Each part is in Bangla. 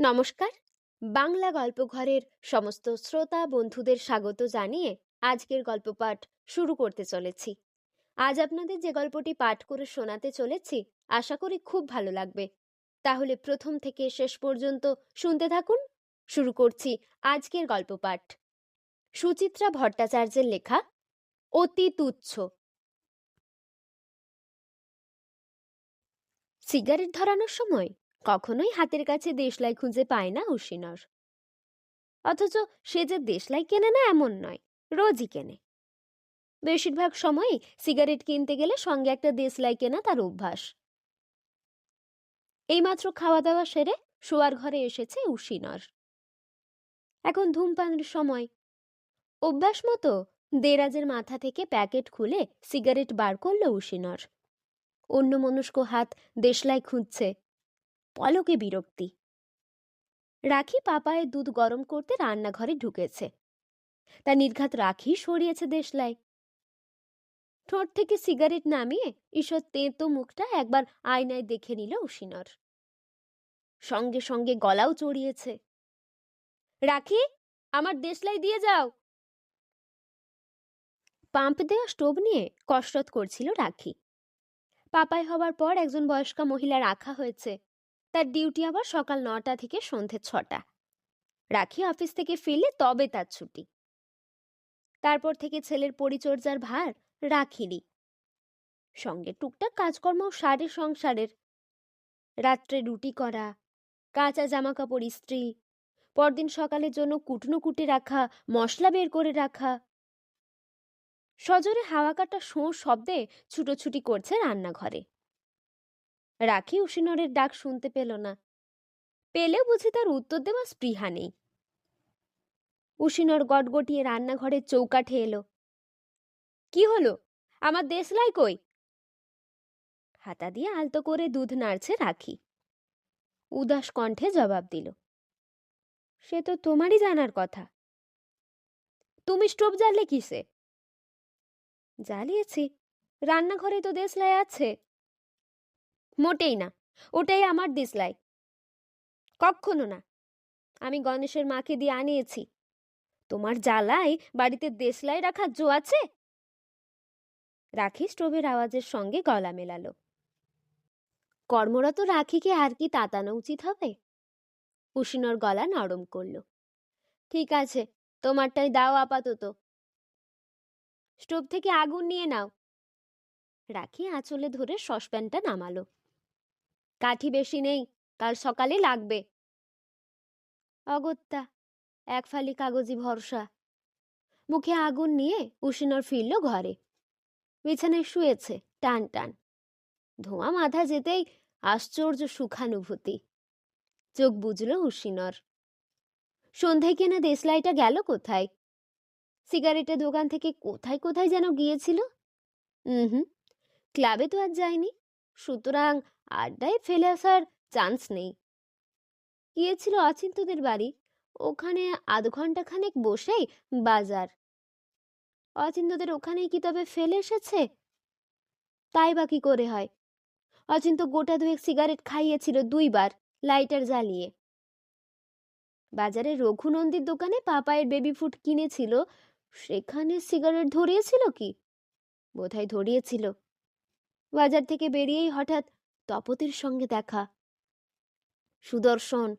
নমস্কার। বাংলা গল্প ঘরের সমস্ত শ্রোতা বন্ধুদের স্বাগত জানিয়ে আজকের গল্প পাঠ শুরু করতে চলেছি। আজ আপনাদের যে গল্পটি পাঠ করে শোনাতে চলেছি, আশা করি খুব ভালো লাগবে। তাহলে প্রথম থেকে শেষ পর্যন্ত শুনতে থাকুন। শুরু করছি আজকের গল্প পাঠ। সুচিত্রা ভট্টাচার্যের লেখা, অতি তুচ্ছ। সিগারেট ধরানোর সময় কখনোই হাতের কাছে দেশলাই খুঁজে পায় না উশিনর। অথচ সে যে দেশলাই কেনে না এমন নয়, রোজই কেনে। বেশিরভাগ সময়ই সিগারেট কিনতে গেলে সঙ্গে একটা দেশলাই কেনা তার অভ্যাস। এইমাত্র খাওয়া দাওয়া সেরে শোয়ার ঘরে এসেছে উশিনর। এখন ধূমপানের সময়। অভ্যাস মতো দেরাজের মাথা থেকে প্যাকেট খুলে সিগারেট বার করল উশিনর। অন্য মনস্ক হাত দেশলাই খুঁজছে। পলকে বিরক্তি। রাখি পাপায়ের দুধ গরম করতে রান্নাঘরে ঢুকেছে। তা নির্ঘাত রাখি সরিয়েছে দেশলাই। ঠোঁট থেকে সিগারেট নামিয়ে ঈশ্বর তেঁতো মুখটা একবার আয়নায় দেখে নিল উশিনর। সঙ্গে সঙ্গে গলাও চড়িয়েছে। রাখি, আমার দেশলাই দিয়ে যাও। পাম্প দেওয়া স্টোভ নিয়ে কসরত করছিল রাখি। পাপায় হবার পর একজন বয়স্কা মহিলা রাখা হয়েছে। তার ডিউটি আবার সকাল নটা থেকে সন্ধে ছটা। রাখি অফিস থেকে ফিরলে তবে তার ছুটি। তারপর থেকে ছেলের পরিচর্যার ভার রাখিনি সঙ্গে টুকটাক কাজকর্ম সারে সংসারের। রাত্রে রুটি করা, কাঁচা জামা কাপড় ইস্ত্রি, পরদিন সকালের জন্য কুটনো কুটে রাখা, মশলা বের করে রাখা। সজোরে হাওয়া কাটা শোঁ শব্দে ছুটোছুটি করছে রান্নাঘরে। রাখি উশিনরের ডাক শুনতে পেল না। পেলেও বুঝি তার উত্তর দেওয়া স্পৃহা নেই। উশিনর গটগটিয়ে রান্নাঘরের চৌকাঠে এলো। কি হলো? আমার দেশলাই কই? হাতা দিয়ে আলতো করে দুধ নাড়ছে রাখি। উদাস কণ্ঠে জবাব দিল, সে তো তোমারই জানার কথা। তুমি স্টোভ জ্বাললে কিসে? জ্বালিয়েছি। রান্নাঘরে তো দেশলাই আছে। মোটেই না, ওটাই আমার দেশলাই কখনো না, আমি গণেশের মাকে দিয়ে আনিয়েছি। তোমার জ্বালাই বাড়িতে দেশলাই রাখার জো আছে? রাখি স্টোভের আওয়াজের সঙ্গে গলা মেলালো। কর্মরত রাখিকে আর কি তাতানো উচিত হবে? উশিনর গলা নরম করল। ঠিক আছে, তোমারটাই দাও আপাতত। স্টোভ থেকে আগুন নিয়ে নাও। রাখি আঁচলে ধরে সসপ্যানটা নামালো। কাঠি বেশি নেই, কাল সকালে লাগবে। অগত্যা, এক ফালি কাগজি ভরসা। মুখে আগুন নিয়ে উশিনর ফিরল ঘরে। বিছানায় শুয়েছে টান টান। ধোঁয়া মাথা যেতেই আশ্চর্য সুখানুভূতি। চোখ বুঝল উশিনর সন্ধ্যায় কেনা দেশলাইটা গেল কোথায়? সিগারেটের দোকান থেকে কোথায় কোথায় যেন গিয়েছিল? হুম, ক্লাবে তো আর যায়নি। সুতরাং আড্ডায় ফেলে আসার চান্স নেই। গিয়েছিল অচিন্তদের বাড়ি। ওখানে আধ ঘণ্টা খানেক বসেই বাজার। অচিন্তদের ওখানেই কি তবে ফেলে এসেছে? তাই বা কি করে হয়? অচিন্ত গোটা দুয়েক সিগারেট খাইয়েছিল দুইবার লাইটার জ্বালিয়ে। বাজারে রঘুনন্দীর দোকানে পাপায়ের বেবি ফুড কিনেছিল। সেখানে সিগারেট ধরিয়েছিল কি? বোধহয় ধরিয়েছিল। বাজার থেকে বেরিয়েই হঠাৎ তপতির সঙ্গে দেখা। সুদর্শন,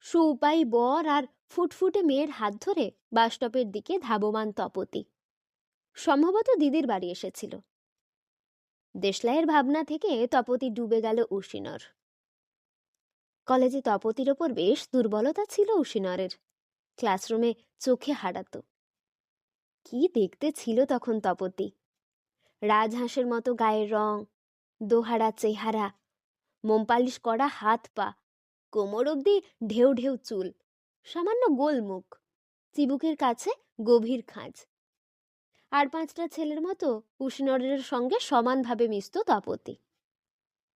সুউপায়ী বর আর ফুটফুটে মেয়ের হাত ধরে বাসস্টপের দিকে ধাবমান তপতি সম্ভবত দিদির বাড়ি এসেছিল। দেশলাইয়ের ভাবনা থেকে তপতি ডুবে গেল উশিনর। কলেজে তপতির ওপর বেশ দুর্বলতা ছিল উশিনরের। ক্লাসরুমে চোখে হারাত কি দেখতে ছিল তখন তপতি রাজহাঁসের মতো গায়ের রং দোহারা চেহারা। মোমপালিশ করা হাত পা। কোমর অবধি ঢেউ ঢেউ চুল। সামান্য গোলমুখ। চিবুকের কাছে গভীর খাঁজ। আর পাঁচটা ছেলের মতো উষ্ণরের সঙ্গে সমানভাবে মিশত তপতি।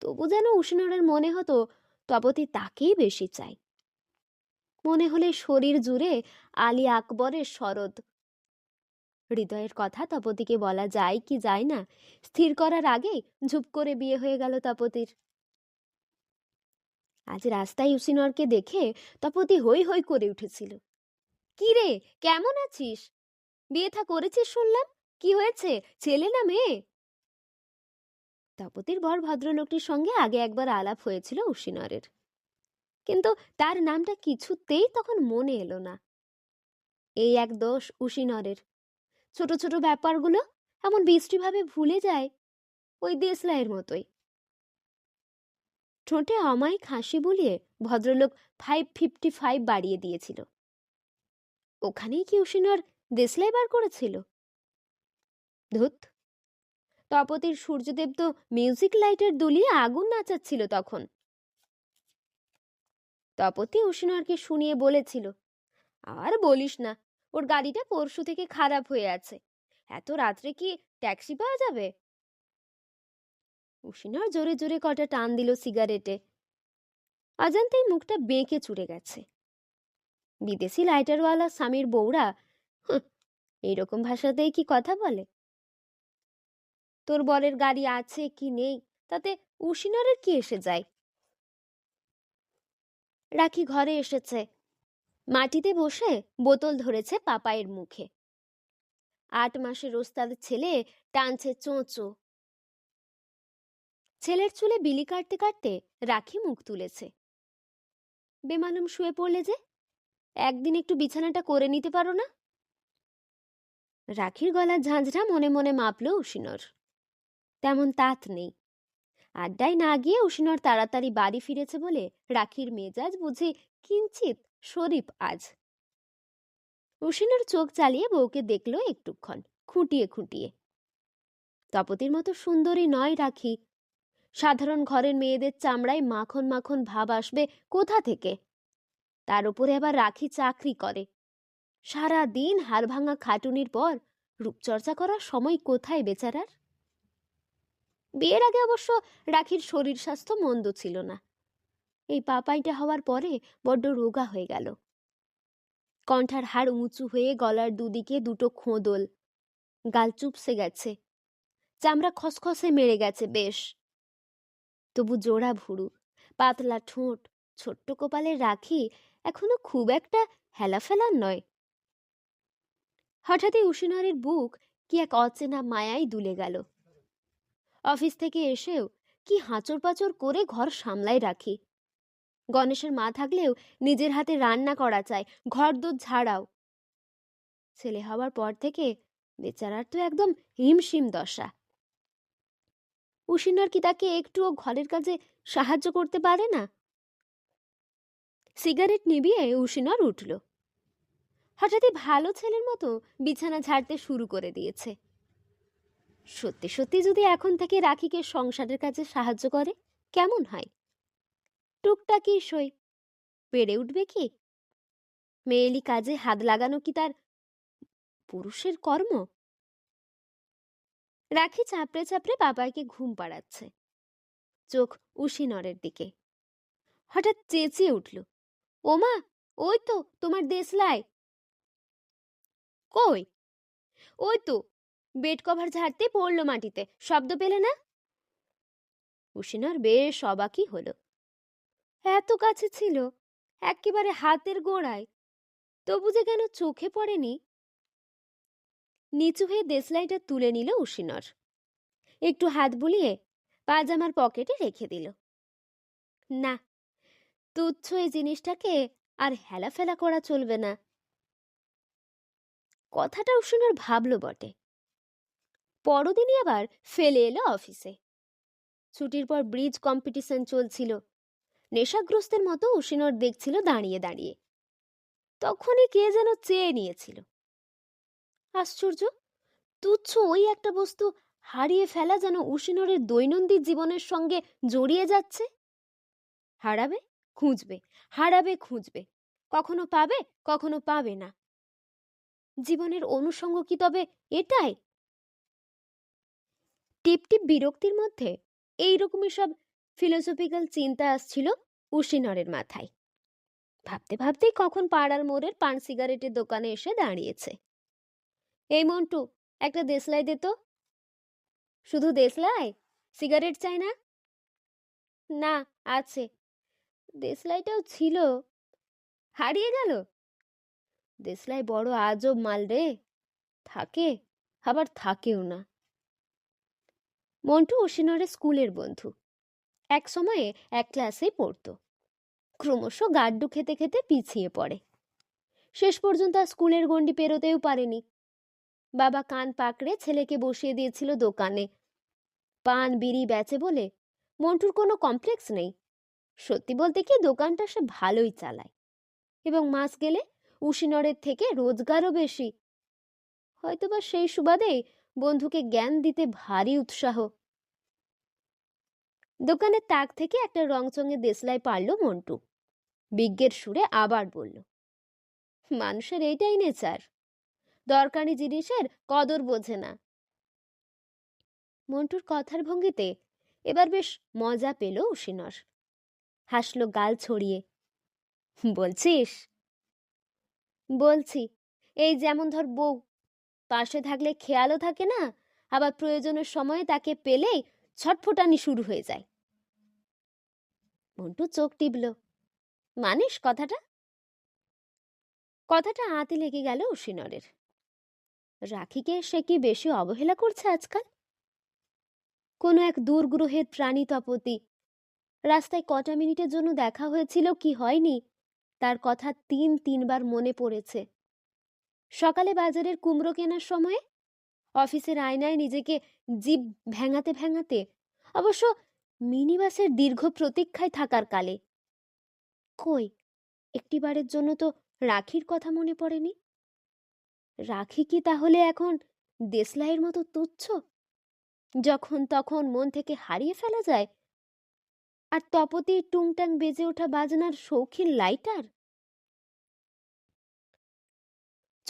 তবু যেন উষ্ণরের মনে হতো তপতি তাকেই বেশি চাই মনে হলে শরীর জুড়ে আলী আকবরের শরদ হৃদয়ের কথা তপতিকে বলা যায় কি যায় না, স্থির করার আগেই ঝুপ করে বিয়ে হয়ে গেল তপতির। আজ রাস্তায় উসিনরকে দেখে তপতি হই হই করে উঠেছিল। কি রে, কেমন আছিস? বিয়ে থা করেছিস শুনলাম? কি হয়েছে? ছেলে না মেয়ে? তপতির বর ভদ্রলোকটির সঙ্গে আগে একবার আলাপ হয়েছিল উশিনরের কিন্তু তার নামটা কিছুতেই তখন মনে এলো না। এই এক দোষ উশিনরের ছোট ছোট ব্যাপারগুলো এমন বৃষ্টিভাবে ভুলে যায় ওই দেশলাইয়ের মতোই। ঠোঁটে অমায়িক হাসি বুলিয়ে ভদ্রলোক ফাইভ ফিফটি ফাইভ বাড়িয়ে দিয়েছিল। ওখানেই কি উশিনর দেশলাই বার করেছিল? ধুত! তপতির সূর্যদেব তো মিউজিক লাইটের দুলিয়ে আগুন নাচাচ্ছিল তখন। তপতি উশিনরকে শুনিয়ে বলেছিল, আর বলিস না ওর গাড়িটা পরশু থেকে খারাপ হয়ে আছে। এত রাত্রে কি ট্যাক্সি পাওয়া যাবে? উশিনর জোরে জোরে কটা টান দিল সিগারেটে। অজান্তেই মুখটা বেঁকে চুড়ে গেছে। বিদেশি লাইটারওয়ালা স্বামীর বউরা এইরকম ভাষাতেই কি কথা বলে? তোর বরের গাড়ি আছে কি নেই? তাতে উশিনরের কি এসে যায়? রাখি ঘরে এসেছে। মাটিতে বসে বোতল ধরেছে পাপায়ের মুখে। আট মাসের ওস্তাদ ছেলে টানছে চোঁচো। ছেলের চুলে বিলি কাটতে কাটতে রাখি মুখ তুলেছে। বেমালুম শুয়ে পড়লে যে? একদিন একটু বিছানাটা করে নিতে পারো না? রাখির গলার ঝাঁঝরা মনে মনে মাপল উশিনর তেমন তাঁত নেই। আড্ডায় না গিয়ে উশিনর তাড়াতাড়ি বাড়ি ফিরেছে বলে রাখির মেজাজ বুঝি কিঞ্চিত শরীফ আজ। উশিনর চোখ চালিয়ে বউকে দেখল একটুক্ষণ, খুঁটিয়ে খুঁটিয়ে। তপতির মতো সুন্দরী নয় রাখি। সাধারণ ঘরের মেয়েদের চামড়ায় মাখন মাখন ভাব আসবে কোথা থেকে? তার উপরে আবার রাখি চাকরি করে। সারা দিন হাড়ভাঙা খাটুনির পর রূপচর্চা করার সময় কোথায় বেচারার? বিয়ের আগে অবশ্য রাখির শরীর স্বাস্থ্য মন্দ ছিল না। এই পাপাইটা হওয়ার পরে বড্ড রোগা হয়ে গেল। কণ্ঠার হাড় উঁচু হয়ে গলার দুদিকে দুটো খোঁদল। গাল চুপসে গেছে। চামড়া খসখসে মেরে গেছে বেশ। তবু জোড়া ভুরু, পাতলা ঠোঁট, ছোট্ট কপালে রাখি এখনও খুব একটা হেলাফেলার নয়। হঠাৎই উশিনরের বুক কি এক অচেনা মায়াই দুলে গেল। অফিস থেকে এসেও কি হাঁচর পাচর করে ঘর সামলাই রাখি। গণেশের মা থাকলেও নিজের হাতে রান্না করা চায় ঘর দোর ঝাড়াও। ছেলে হওয়ার পর থেকে বেচারার তো একদম হিমশিম দশা। উশিনার কি তাকে একটুও ঘরের কাজে সাহায্য করতে পারে না? সিগারেট নিবিয়ে উশিনর উঠল। হঠাৎই ভালো ছেলের মতো বিছানা ঝাড়তে শুরু করে দিয়েছে। সত্যি সত্যি যদি এখন থেকে রাখিকে সংসারের কাজে সাহায্য করে, কেমন হয়? টুকটাকি সই। পেরে উঠবে কি? মেয়েলি কাজে হাত লাগানো কি তার পুরুষের কর্ম? রাখি চাপড়ে চাপড়ে বাবাকে ঘুম পাড়াচ্ছে। চোখ উশিনরের দিকে। হঠাৎ চেঁচিয়ে উঠল, ওমা, ওই তো তোমার দেশলাই। কই? ওই তো, বেড কভার ঝাড়তে পড়ল মাটিতে, শব্দ পেলে না? উশিনর বেশ অবাকই হলো। এত কাছে ছিল, একেবারে হাতের গোড়ায়। তবু যে কেন চোখে পড়েনি? নিচু হয়ে দেশলাইটা তুলে নিল উশিনর একটু হাত বুলিয়ে পাজামার পকেটে রেখে দিল। না, তুচ্ছ এই জিনিসটাকে আর হেলাফেলা করা চলবে না। কথাটা উশিনর ভাবল বটে। পরদিনই আবার ফেলে এলো অফিসে। ছুটির পর ব্রিজ কম্পিটিশন চলছিল। নেশাগ্রস্তের মতো উশিনর দেখছিল দাঁড়িয়ে দাঁড়িয়ে। তখনই কে যেন চেয়ে নিয়েছিল। আশ্চর্য! তুচ্ছ ওই একটা বস্তু হারিয়ে ফেলা যেন উশিনরের দৈনন্দিন জীবনের সঙ্গে জড়িয়ে যাচ্ছে। হারাবে, খুঁজবে হারাবে, খুঁজবে। কখনো পাবে কখনো পাবে না। জীবনের অনুষঙ্গ কি তবে এটাই? টিপ টিপ বিরক্তির মধ্যে এইরকমই সব ফিলোসফিক্যাল চিন্তা আসছিল উশিনরের মাথায়। ভাবতে ভাবতেই কখন পাড়ার মোড়ের পান সিগারেটের দোকানে এসে দাঁড়িয়েছে। এই মন্টু, একটা দেশলাই দে তো। শুধু দেশলাই? সিগারেট চাই না? না, আছে। দেশলাইটাও ছিল। হারিয়ে গেল? দেশলাই বড় আজব মাল রে। থাকে? আবার থাকেও না। মন্টু অসিনরের স্কুলের বন্ধু। এক সময়ে এক ক্লাসেই পড়তো। ক্রমশ গাড্ডু খেতে খেতে পিছিয়ে পড়ে। শেষ পর্যন্ত আর স্কুলের গণ্ডি পেরোতেও পারেনি। বাবা কান পাকড়ে ছেলেকে বসিয়ে দিয়েছিল দোকানে। পান বিড়ি বেচে বলে মন্টুর কোনো কমপ্লেক্স নেই। সত্যি বলতে কি দোকানটা সে ভালোই চালায়। এবং মাস গেলে উশিনরের থেকে রোজগারও বেশি। হয়তোবা সেই সুবাদেই বন্ধুকে জ্ঞান দিতে ভারী উৎসাহ। দোকানের তাক থেকে একটা রংচঙে দেশলাই পারল মন্টু। বিজ্ঞের সুরে আবার বলল, মানুষের এইটাই নেচার দরকারি জিনিসের কদর বোঝে না। মন্টুর কথার ভঙ্গিতে এবার বেশ মজা পেল উশিনর হাসলো গাল ছড়িয়ে, বলছিস? বলছি, এই যেমন ধর বউ, পাশে থাকলে খেয়ালও থাকে না, আবার প্রয়োজনের সময়ে তাকে পেলেই ছটফটানি শুরু হয়ে যায়। মন্টু চোখ টিপল। মানিস কথাটা? কথাটা আঁতে লেগে গেল উশিনরের রাখিকে সে কি বেশি অবহেলা করছে আজকাল? কোনো এক দূরগ্রহের প্রাণী তপতি। রাস্তায় কটা মিনিটের জন্য দেখা হয়েছিল কি হয়নি, তার কথা তিন তিনবার মনে পড়েছে। সকালে বাজারের কুমড়ো কেনার সময়ে অফিসের আয়নায় নিজেকে জিভ ভেঙাতে ভেঙাতে, অবশ্য মিনিবাসের দীর্ঘ প্রতীক্ষায় থাকার কালে। কই, একটিবারের জন্য তো রাখির কথা মনে পড়েনি? রাখি কি তাহলে এখন দেশলাইয়ের মতো তুচ্ছ? যখন তখন মন থেকে হারিয়ে ফেলা যায়? আর তপতির টুংটাং বেজে ওঠা বাজনার শৌখিন লাইটার?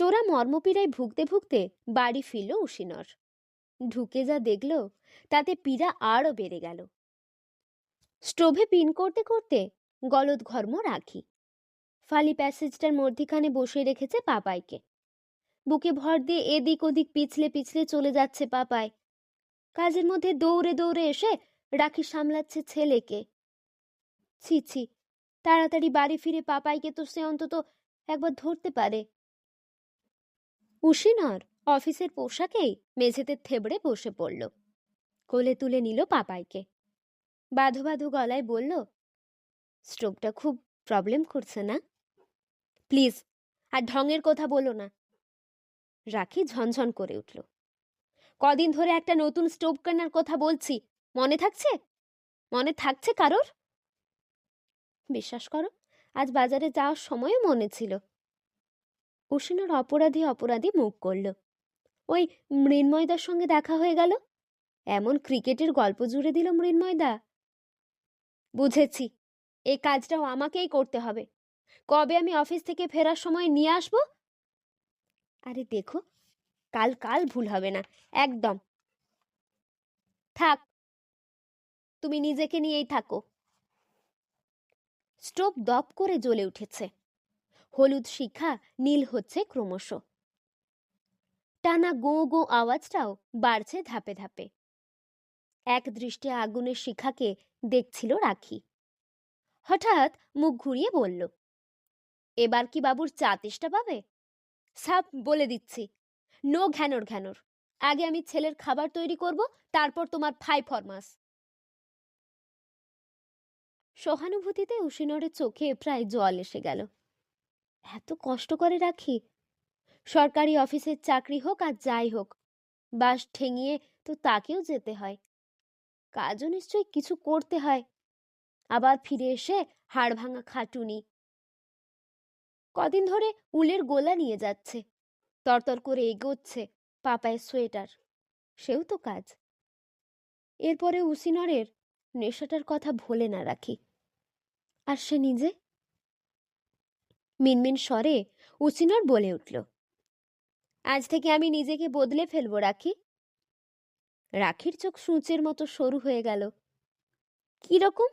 চোরা মর্মপীড়ায় ভুগতে ভুগতে বাড়ি ফিরল উশিনর। ঢুকে যা দেখল, তাতে পীড়া আরও বেড়ে গেল। স্টোভে পিন করতে করতে গলদ ঘর্ম রাখি। ফালি প্যাসেজটার মধ্যিখানে বসে রেখেছে পাপাইকে। বুকে ভর দিয়ে এদিক ওদিক পিছলে পিছলে চলে যাচ্ছে পাপাই। কাজের মধ্যে দৌড়ে দৌড়ে এসে রাখি সামলাচ্ছে ছেলেকে। ছি ছি, তাড়াতাড়ি বাড়ি ফিরে পাপাইকে তো সে অন্তত একবার ধরতে পারে। উশিনর অফিসের পোশাকেই মেঝেতে থেবড়ে বসে পড়ল। কোলে তুলে নিল পাপাইকে। বাধো বাধো গলায় বলল, স্ট্রোকটা খুব প্রবলেম করছে না? প্লিজ, আর ঢঙের কথা বলো না। রাখি ঝনঝন করে উঠল। কদিন ধরে একটা নতুন স্টোভ কেনার কথা বলছি, মনে থাকছে? মনে থাকছে কারোর? বিশ্বাস করো, আজ বাজারে যাওয়ার সময়ও মনে ছিল। উষিনার অপরাধী অপরাধী মুখ করল। ওই মৃন্ময়দার সঙ্গে দেখা হয়ে গেল? এমন ক্রিকেটের গল্প জুড়ে দিল মৃন্ময়দা। বুঝেছি, এই কাজটাও আমাকেই করতে হবে। কবে আমি অফিস থেকে ফেরার সময় নিয়ে আসব? আরে দেখো, কাল কাল ভুল হবে না, একদম। থাক, তুমি নিজেকে নিয়েই থাকো। স্টোভ দপ করে জ্বলে উঠেছে। হলুদ শিখা, নীল হচ্ছে ক্রমশ। টানা গো গো আওয়াজটাও বাড়ছে ধাপে ধাপে। এক দৃষ্টে আগুনের শিখাকে দেখছিল রাখি। হঠাৎ মুখ ঘুরিয়ে বলল, এবার কি বাবুর চা তেষ্টা পাবে? সাপ, বলে দিচ্ছি। নো ঘ্যানোর ঘ্যানোর। আগে আমি ছেলের খাবার তৈরি করব, তারপর তোমার ফাই ফরমাস সহানুভূতিতে উশিনরের চোখে প্রায় জল এসে গেল। এত কষ্ট করে রাখি? সরকারি অফিসের চাকরি হোক আর যাই হোক, বাস ঠেঙিয়ে তো তাকেও যেতে হয়। কাজও নিশ্চয়ই কিছু করতে হয়। আবার ফিরে এসে হাড় ভাঙা খাটুনি। কদিন ধরে উলের গোলা নিয়ে যাচ্ছে, তরতর করে এগোচ্ছে পাপায়ের সোয়েটার। সেও তো কাজ। এরপরে উসিনরের নেশাটার কথা ভোলে না রাখি। আর সে নিজে? মিনমিন স্বরে উসিনর বলে উঠল, আজ থেকে আমি নিজেকে বদলে ফেলব, রাখি। রাখির চোখ সূচের মতো সরু হয়ে গেল। কি রকম?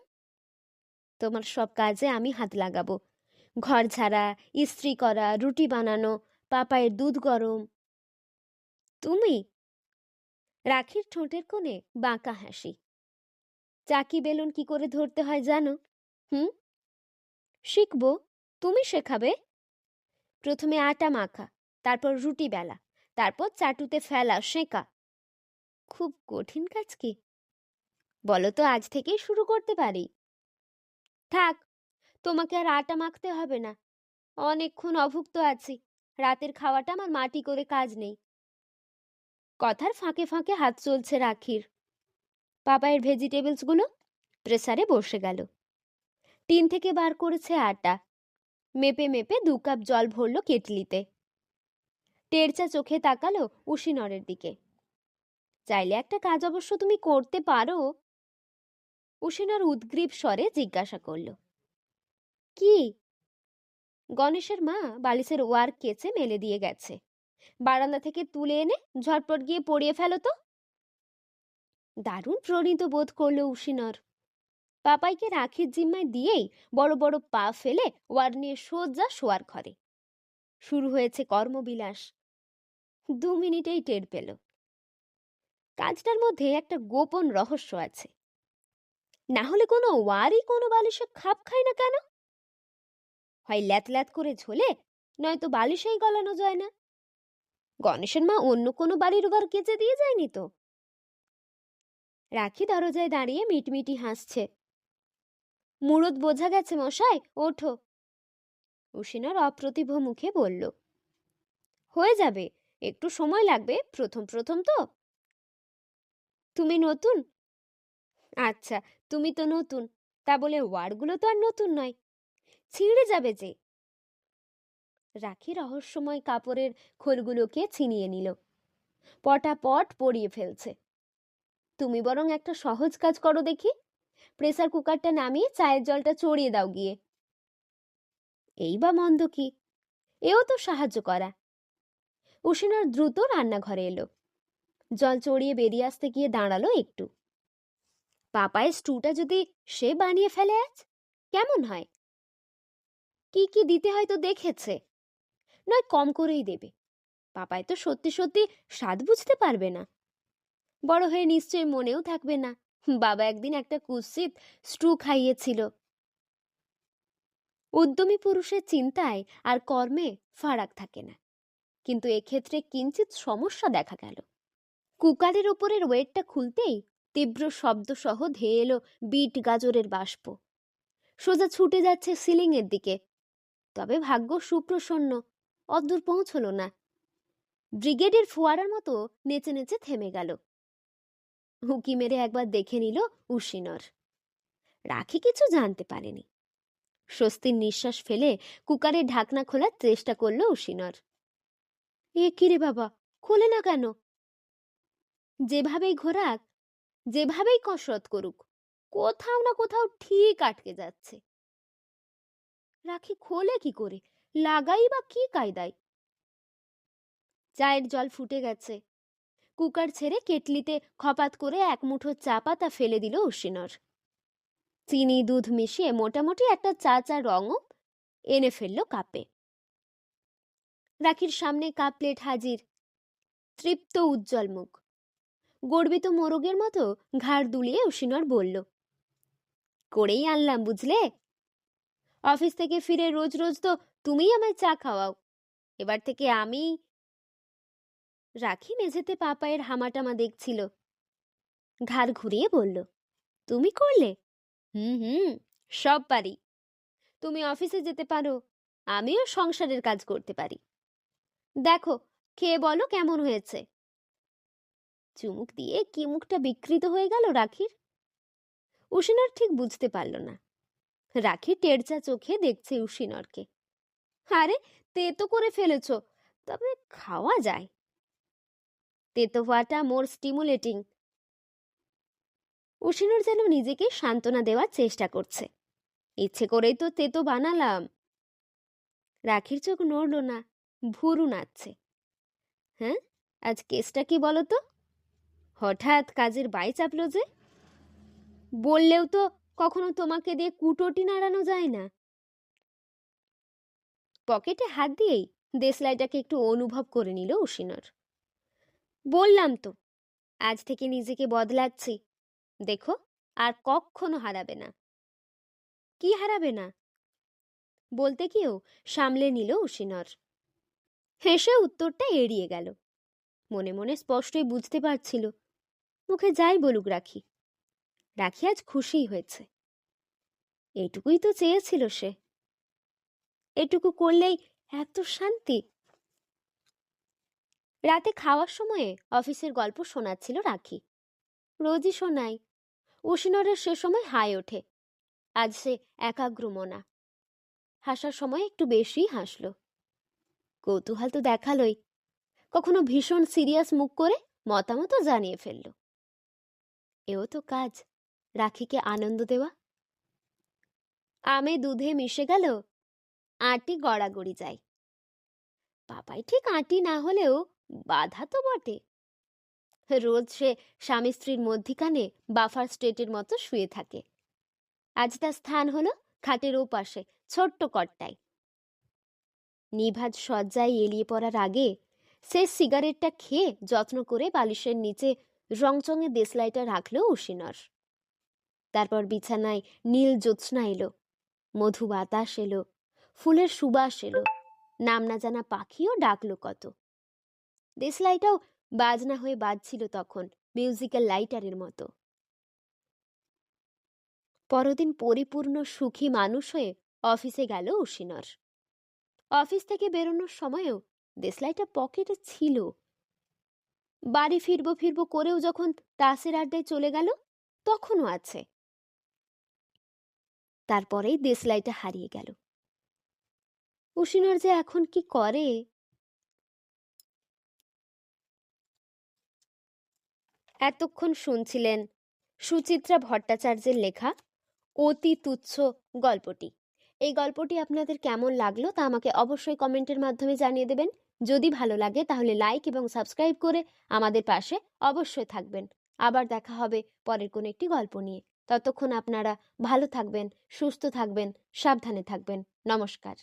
তোমার সব কাজে আমি হাত লাগাবো। ঘর ঝাড়া, ইস্ত্রি করা, রুটি বানানো, পাপায়ের দুধ গরম। তুমি? রাখির ঠোঁটের কোণে বাঁকা হাসি। চাকি বেলুন কি করে ধরতে হয় জানো? হুম? শিখব। তুমি শেখাবে? প্রথমে আটা মাখা, তারপর রুটি বেলা, তারপর চাটুতে ফেলা শেখা খুব কঠিন কাজ কি? বলো তো, আজ থেকেই শুরু করতে পারি? থাক, তোমাকে আর আটা মাখতে হবে না। অনেকক্ষণ অভুক্ত আছি, রাতের খাওয়াটা আমার মাটি করে কাজ নেই। কথার ফাঁকে ফাঁকে হাত চলছে রাখির। পাপায়ের ভেজিটেবলসগুলো প্রেসারে বসে গেল। টিন থেকে বার করেছে আটা। মেপে মেপে দু কাপ জল ভরলো কেটলিতে। টেরচা চোখে তাকালো উশিনরের দিকে। চাইলে একটা কাজ অবশ্য তুমি করতে পারো। উশিনর উদ্গ্রীব স্বরে জিজ্ঞাসা করল, কি? গণেশের মা বালিশের ওয়ার কেচে মেলে দিয়ে গেছে। বারান্দা থেকে তুলে এনে ঝটপট গিয়ে পড়িয়ে ফেলো তো। দারুণ প্রণীত বোধ করল উশিনর পাপাইকে রাখির জিম্মায় দিয়েই বড় বড় পা ফেলে ওয়ার নিয়ে সোজা শোয়ার ঘরে। শুরু হয়েছে কর্মবিলাস। দু মিনিটেই টের পেল। কাজটার মধ্যে একটা গোপন রহস্য আছে। না হলে কোনো ওয়ারই কোনো বালিশে খাপ খায় না কেন? হয় ল্যাত ল্যাত করে ঝোলে, নয়তো বালিশেই গলানো যায় না। গণেশের মা অন্য কোনো বাড়ির ঘর কেচে দিয়ে যায়নি তো? রাখি দরজায় দাঁড়িয়ে মিটমিটি হাসছে। মুরদ বোঝা গেছে মশাই, ওঠো। উশিনার অপ্রতিভ মুখে বলল, হয়ে যাবে, একটু সময় লাগবে, প্রথম প্রথম তো। তুমি নতুন? আচ্ছা তুমি তো নতুন, তা বলে ওয়ার্ডগুলো তো আর নতুন নয়, ছিঁড়ে যাবে যে। রাখি রহস্যময় কাপড়ের খোলগুলোকে ছিনিয়ে নিল, পটাপট পরিয়ে ফেলছে। তুমি বরং একটা সহজ কাজ করো দেখি। প্রেসার কুকারটা নামিয়ে চায়ের জলটা চড়িয়ে দাও গিয়ে। এই বা মন্দ কি? এও তো সাহায্য করা। উশিনার দ্রুত রান্নাঘরে এলো। জল চড়িয়ে বেরিয়ে আসতে গিয়ে দাঁড়াল একটু। পাপায় স্টুটা যদি সে বানিয়ে ফেলে আজ, কেমন হয়? কি কি দিতে হয় তো দেখেছে। নয় কম করেই দেবে। পাপায় তো সত্যি সত্যি স্বাদ বুঝতে পারবে না। বড় হয়ে নিশ্চয়ই মনেও থাকবে না। বাবা একদিন একটা কুৎসিত স্ট্রু খাইয়েছিল। উদ্যমী পুরুষের চিন্তায় আর কর্মে ফারাক থাকে না। কিন্তু এক্ষেত্রে কিঞ্চিত সমস্যা দেখা গেল। কুকারের ওপরের ওয়েটটা খুলতেই তীব্র শব্দসহ ধেয়ে এলো বিট গাজরের বাষ্প। সোজা ছুটে যাচ্ছে সিলিংয়ের দিকে। তবে ভাগ্য সুপ্রসন্ন, অদ্দূর পৌঁছলো না। ব্রিগেডের ফোয়ারার মতো নেচে নেচে থেমে গেল। হুকি মেরে একবার দেখে নিল উশিনর। রাখি কিছু জানতে পারেনি। স্বস্তির নিঃশ্বাস ফেলে কুকারের ঢাকনা খোলার চেষ্টা করল উশিনর। এ কিরে বাবা, খোলে না কেন? যেভাবেই ঘোরাক, যেভাবেই কসরত করুক, কোথাও না কোথাও ঠিক আটকে যাচ্ছে। রাখি খোলে কি করে? লাগাই বা কি কায়দায়? চায়ের জল ফুটে গেছে। কুকার ছেড়ে কেটলিতে খপাত করে এক মুঠো চা পাতা ফেলে দিল উশিনর। চিনি, দুধ মিশিয়ে মোটামুটি একটা চা চা রঙও এনে ফেলল কাপে। রাখির সামনে কাপ প্লেট হাজির। তৃপ্ত উজ্জ্বল মুখ। গর্বিত মোরগের মতো ঘাড় দুলিয়ে উশিনর বলল, করেই আনলাম বুঝলে? অফিস থেকে ফিরে রোজ রোজ তো তুমিই আমায় চা খাওয়াও। এবার থেকে আমি রাখি মেঝেতে পাপায়ের হামাটামা দেখছিল। ঘাড় ঘুরিয়ে বলল, তুমি করলে? হুম হুম, সব পারি। তুমি অফিসে যেতে পারো, আমিও সংসারের কাজ করতে পারি। দেখো, খেয়ে বলো কেমন হয়েছে? চুমুক দিয়ে কি মুখটা বিকৃত হয়ে গেল রাখির? উশিনর ঠিক বুঝতে পারল না। রাখি টেরচা চোখে দেখছে উশিনরকে আরে তেতো করে ফেলেছ, তবে খাওয়া যায়। তেতো হওয়াটা মোর স্টিমুলেটিং উশিনর যেন নিজেকে সান্ত্বনা দেওয়ার চেষ্টা করছে। ইচ্ছে করেই তো তেতো বানালাম। রাখির চোখ নড়ল না, ভুরু নাচছে হ্যাঁ আজ কেসটা কি বলো তো হঠাৎ কাজের বাই চাপলো যে। বললেও তো কখনো তোমাকে দিয়ে কুটোটি নাড়ানো যায় না। পকেটে হাত দিয়েই দেশলাইটাকে একটু অনুভব করে নিল উশিনর বললাম তো। আজ থেকে নিজেকে বদলাচ্ছি। দেখো, আর কখনো হারাবে না। কি হারাবে না? বলতে গিয়েও সামলে নিল উশিনর হেসে উত্তরটা এড়িয়ে গেল। মনে মনে স্পষ্টই বুঝতে পারছিল। মুখে যাই বলুক রাখি। রাখি আজ খুশিই হয়েছে। এটুকুই তো চেয়েছিল সে। এটুকু করলেই এত শান্তি। রাতে খাওয়ার সময়ে অফিসের গল্প শোনাচ্ছিল রাখি। রোজই শোনাই উশিনরের সে সময় হাই ওঠে। আজ সে একাগ্র মনা। হাসার সময় একটু বেশিই হাসল। কৌতূহল তো দেখালই। কখনো ভীষণ সিরিয়াস মুখ করে মতামতও জানিয়ে ফেলল। এও তো কাজ, রাখিকে আনন্দ দেওয়া। আমে দুধে মিশে গেল, আটি গড়াগড়ি যায়। পাপাই ঠিক আটি না হলেও বাধা তো বটে। রোজ সে স্বামী স্ত্রীর মধ্যিখানে বাফার স্টেটের মতো শুয়ে থাকে। আজ তার স্থান হলো খাটের ওপাশে, ছোট্ট কট্টায়। নিভাজ শয্যায় এলিয়ে পড়ার আগে সে সিগারেটটা খেয়ে যত্ন করে বালিশের নিচে রংচঙে দেশলাইটা রাখল উশিনর তারপর বিছানায় নীল জ্যোৎস্না এলো, মধু বাতাস এলো, ফুলের সুবাস এলো, নাম না জানা পাখিও ডাকলো কত। দেশলাইটাও বাজনা হয়ে বাজছিল তখন মিউজিক্যাল লাইটারের মতো। পরদিন পরিপূর্ণ সুখী মানুষ হয়ে অফিসে গেল উশিনর। অফিস থেকে বেরোনোর সময়ও দেশলাইটা পকেটে ছিল। বাড়ি ফিরবো ফিরবো করেও যখন তাসের আড্ডায় চলে গেল, তখনও আছে। তারপরেই দেশলাইটা হারিয়ে গেল। উশিনর যে এখন কি করে এতক্ষণ শুনছিলেন সুচিত্রা ভট্টাচার্যের লেখা অতি তুচ্ছ গল্পটি এই গল্পটি আপনাদের কেমন লাগল তা আমাকে অবশ্যই কমেন্টের মাধ্যমে জানিয়ে দেবেন। যদি ভালো লাগে তাহলে লাইক এবং সাবস্ক্রাইব করে আমাদের পাশে অবশ্যই থাকবেন। আবার দেখা হবে পরের কোনো একটি গল্প নিয়ে। ততক্ষণ আপনারা ভালো থাকবেন, সুস্থ থাকবেন, সাবধানে থাকবেন। নমস্কার।